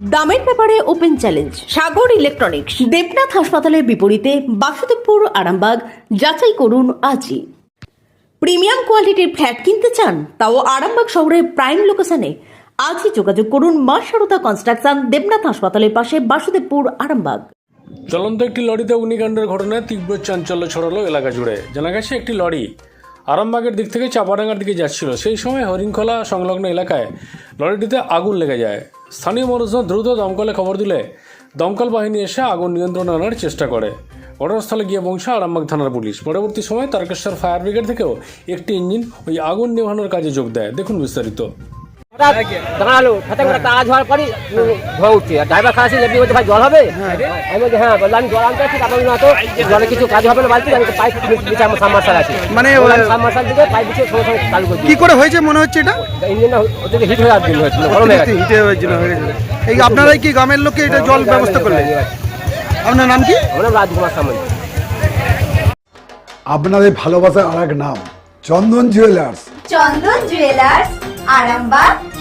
দামের ব্যাপারে open challenge Sagar electronics Debnath হাসপাতালের বিপরীতে বাসুদেবপুর, আরামবাগ, যাচাই করুন আজই। প্রিমিয়াম কোয়ালিটির ফ্ল্যাট কিনতে চান, তাও আরামবাগ শহরের প্রাইম লোকেশনে আজই যোগাযোগ করুন মা সারদা কনস্ট্রাকশন দেবনাথ হাসপাতালের পাশে বাসুদেবপুর, আরামবাগ। চলন্ত একটি লরিতে অগ্নিকাণ্ডের ঘটনায় তীব্র চাঞ্চল্য ছড়ালো এলাকা জুড়ে। জানা গেছে, একটি লরি আরামবাগের দিক থেকে চাপাডাঙ্গার দিকে যাচ্ছিল। সেই সময় হরিণখোলা সংলগ্ন এলাকায় লরিটিতে আগুন লেগে যায়। স্থানীয় মানুষজন দ্রুত দমকলে খবর দিলে দমকল বাহিনী এসে আগুন নিয়ন্ত্রণে আনার চেষ্টা করে। ঘটনাস্থলে গিয়ে বংশ আরামবাগ থানার পুলিশ। পরবর্তী সময় তারকেশ্বর ফায়ার ব্রিগেড থেকেও একটি ইঞ্জিন ওই আগুন নেভানোর কাজে যোগ দেয়। দেখুন বিস্তারিত। দাঁড়াল করে কাজ হওয়ার পরই ধোয়া উঠছে। আর ড্রাইভার খারাপ ছিল এমনি বলছে ভাই জল হবে? আমি বলছি হ্যাঁ বললাম আমি জল আনতে আসছি তারপর না তো জলে কিছু কাজ হবে না বালতি আমি পাইপ দিচ্ছে আমার সাবমার্সাল আছে। মানে সাবমার্সাল পাইপ দিচ্ছে সঙ্গে সঙ্গে চালু করে কি করে হয়েছে মনে হচ্ছে এটা? ইঞ্জিনটা ওতে হিট হয়ে আসছিল হয়েছিল গরম হয়ে গেছে। হিটে হয়েছিল হয়ে গেছে। এই আপনারাই কি গ্রামের লোককে এটা জল ব্যবস্থা করলেন? আপনার নাম কি? আমরা রাজকুমার সামনে আপনাদের ভালোবাসার আর এক নাম Chandan jewellers. Chandan jewellers Arambagh